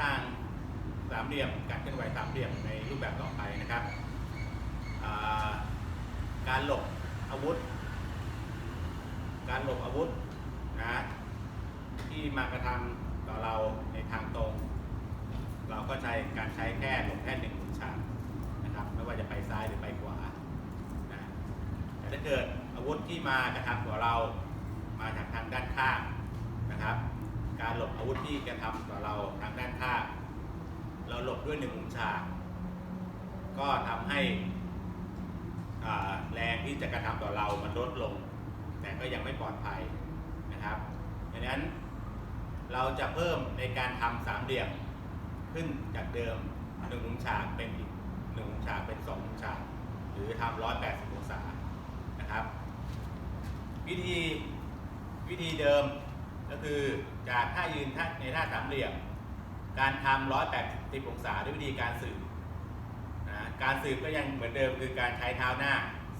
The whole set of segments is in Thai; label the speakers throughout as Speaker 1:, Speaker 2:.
Speaker 1: ทางสามเหลี่ยมการเคลื่อนไหวสามเหลี่ยมในรูปแบบต่อไปนะครับ การหลบอาวุธ การหลบอาวุธนะที่มากระทำต่อเราในทางตรง เราก็ใช้การใช้แค่หลบแค่หนึ่งหมุนฉากนะครับไม่ว่าจะไปซ้ายหรือไปขวานะแต่ถ้าเกิดอาวุธที่มากระทำต่อเรามาจากทางด้านข้างนะครับ การหลบอาวุธที่กระทำต่อเราทางด้านข้างเราหลบด้วยหนึ่งมุนฉาก ก็ทำให้แรงที่จะกระทำต่อเรามันลดลง แต่ก็ยังไม่ปลอดภัยนะครับดังนั้นเราจะเพิ่มในการทำสามเหลี่ยมขึ้นจากเดิมหนึ่งมุนฉากเป็นอีกหนึ่งมุนฉากเป็นสองมุนฉาก หรือทำร้อยแปดสิบองศานะครับ วิธีวิธีเดิม ก็คือจากท่ายืนท่าในท่าสามเหลี่ยม การทำร้อยแปดสิบองศาด้วยวิธีการสืบนะการสืบก็ยังเหมือนเดิมคือการใช้เท้าหน้า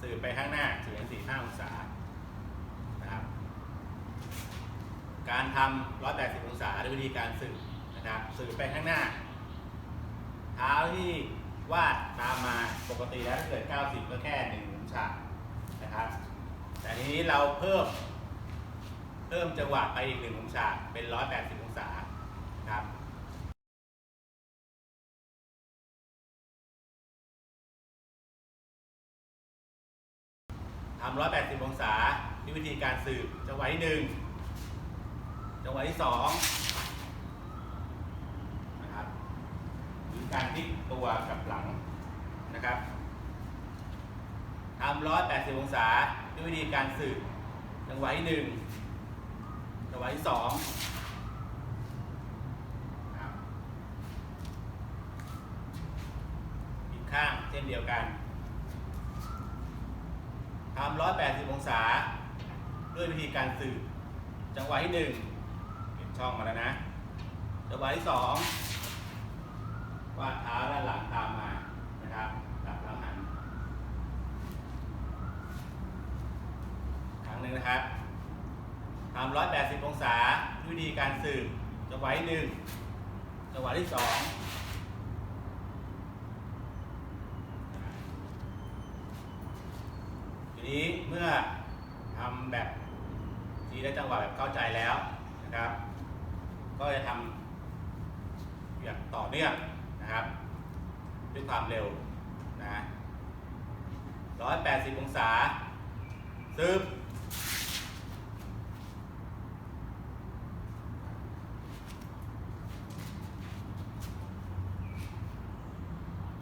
Speaker 1: สืบไปข้างหน้าเฉียงสี่ห้าองศานะครับการทำร้อยแปดสิบองศาด้วยวิธีการสืบนะครับสืบไปข้างหน้า เท้าที่วาดตามมาปกติแล้วถ้าเกิด 90 ก็แค่1หมุนฉากนะครับแต่ทีนี้เราเพิ่ม พิ่มจังหวะไปอีก1หมุนฉาเป็น 180 องศาครับทำ180 องศาด้วยวิธีการสืบจังหวะที่หนึ่งจังหวะที่สองนะครับหรือการพลิกตัวกับหลังนะครับทำ180 องศาด้วยวิธีการสืบจังหวะที่หนึ่ง จังหวะที่สองอีกข้างเช่นเดียวกันทำ180องศา ด้วยวิธีการสืบจังหวะที่หนึ่งเห็นช่องมาแล้วนะ จังหวะที่สองวาดเท้าด้านหลังตามมานะครับกลับแล้วหันครั้งหนึ่งนะครับ ทำ180 องศาด้วยวิธีการสืบจังหวะที่หนึ่งจังหวะที่สองทีนี้เมื่อทำแบบทีละจังหวะแบบเข้าใจแล้วนะครับ ก็จะทำอย่างต่อเนื่องนะครับด้วยความเร็วนะ180 องศาซึบ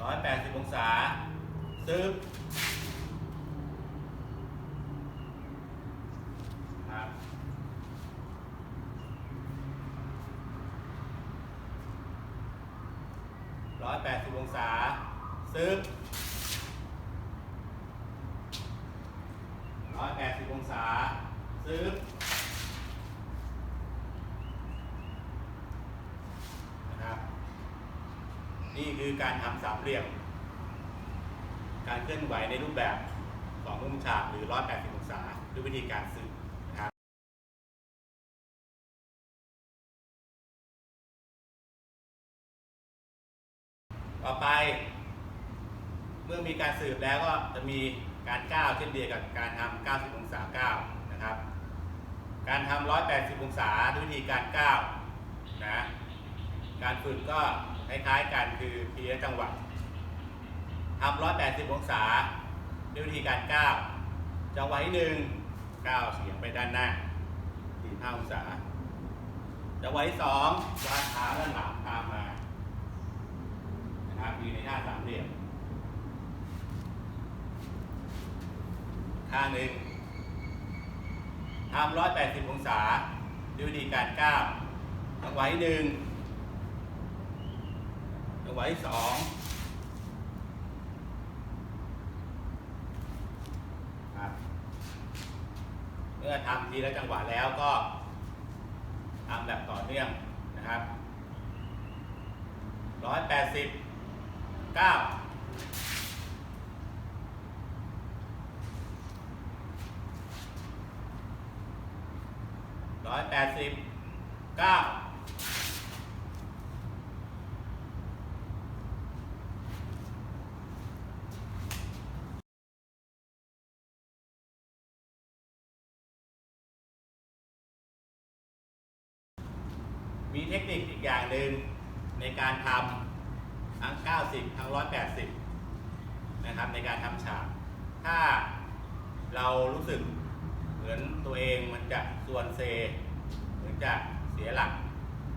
Speaker 1: ร้อยแปดสิบองศาซึบครับร้อยแปดสิบองศาซึบร้อยแปดสิบองศาซึบนะครับ นี่คือการทำสามเหลี่ยม การเคลื่อนไหวในรูปแบบสองมุมฉากหรือ 180 องศาด้วยวิธีการสืบนะครับต่อไป เมื่อมีการสืบแล้วก็จะมีการก้าวเช่นเดียวกับการทำ 90 องศาก้าวนะครับ การทำ 180 องศาด้วยวิธีการก้าวนะ การฝึกก็ คล้ายๆกันคือทีละจังหวะทำ180องศาด้วยวิธีการก้าวจังหวะที่หนึ่งก้าวเฉียงไปด้านหน้า45องศาจังหวะที่สองวางเท้าด้านหลังตามมานะครับยืนในท่าสามเหลี่ยมท่าหนึ่งทำ180องศาด้วยวิธีการก้าวจังหวะที่หนึ่ง จังหวะที่สองครับเมื่อทำทีละจังหวะแล้วก็ทำแบบต่อเนื่องนะครับร้อยแปดสิบเก้าร้อยแปดสิบเก้า มีเทคนิคอีกอย่างหนึ่งในการทำทั้ง 90 ทั้ง 180 นะครับในการทำฉาก ถ้าเรารู้สึกเหมือนตัวเองมันจะส่วนเซเหมือนจะเสียหลัก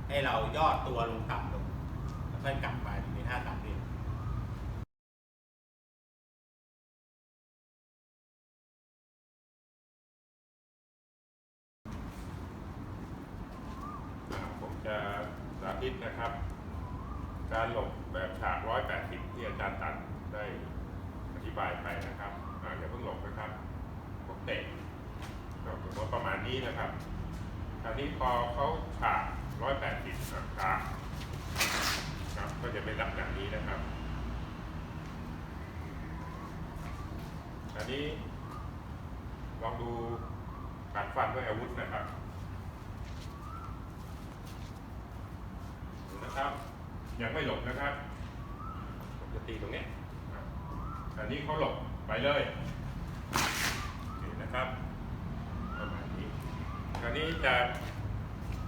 Speaker 1: ให้เราย่อตัวลงต่ำลงแล้วค่อยกลับมาอยู่ในท่าสามเหลี่ยม
Speaker 2: อ่าผมจะิตนะครับ การหลบแบบฉาก 180 ที่อาจารย์ตันได้อธิบายไปนะครับออย่าเพิ่งหลบนะครับผมเตะก็ถือว่าประมาณนี้นะครับคราวนี้พอเขาฉาก 180อะฉากครับก็จะเป็นลักษณะนี้นะครับอันนี้ลองดูการฟันด้วยอาวุธนะครับ นะครับ ยังไม่หลบนะครับผมจะตีตรงเนี้ยอะอันนี้เขาหลบไปเลยโอเคนะครับประมาณนี้คราวนี้จะ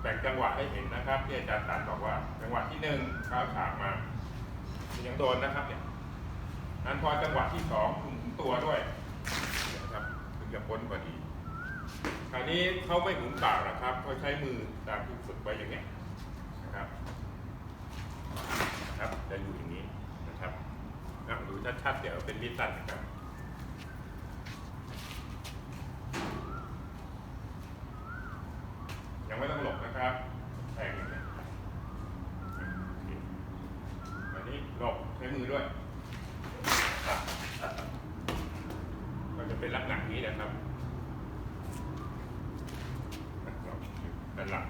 Speaker 2: แบ่งจังหวะให้เห็นนะครับที่อาจารย์ตันบอกว่า จังหวะที่หนึ่งก้าวฉากมายังโดนนะครับเนี่ยนั้นพอจังหวะที่สองถึงตัวด้วยเนี่ยนะครับถึงจะพ้นพอดีคราวนี้เขาไม่หมุนปากนะครับเขาใช้มือตามที่ฝึกไว้อย่างเงี้ยนะครับ ครับจะอยู่อย่างนี้นะครับดูชัดๆเดี๋ยวเป็นมิตรตันนะครับยังไม่ต้องหลบนะครับแทงอย่างนี้อันนี้หลบใช้มือด้วยอะก็จะเป็นลักษณะนี้นะครับอะหลบด้านหลัง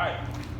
Speaker 2: นะครับไป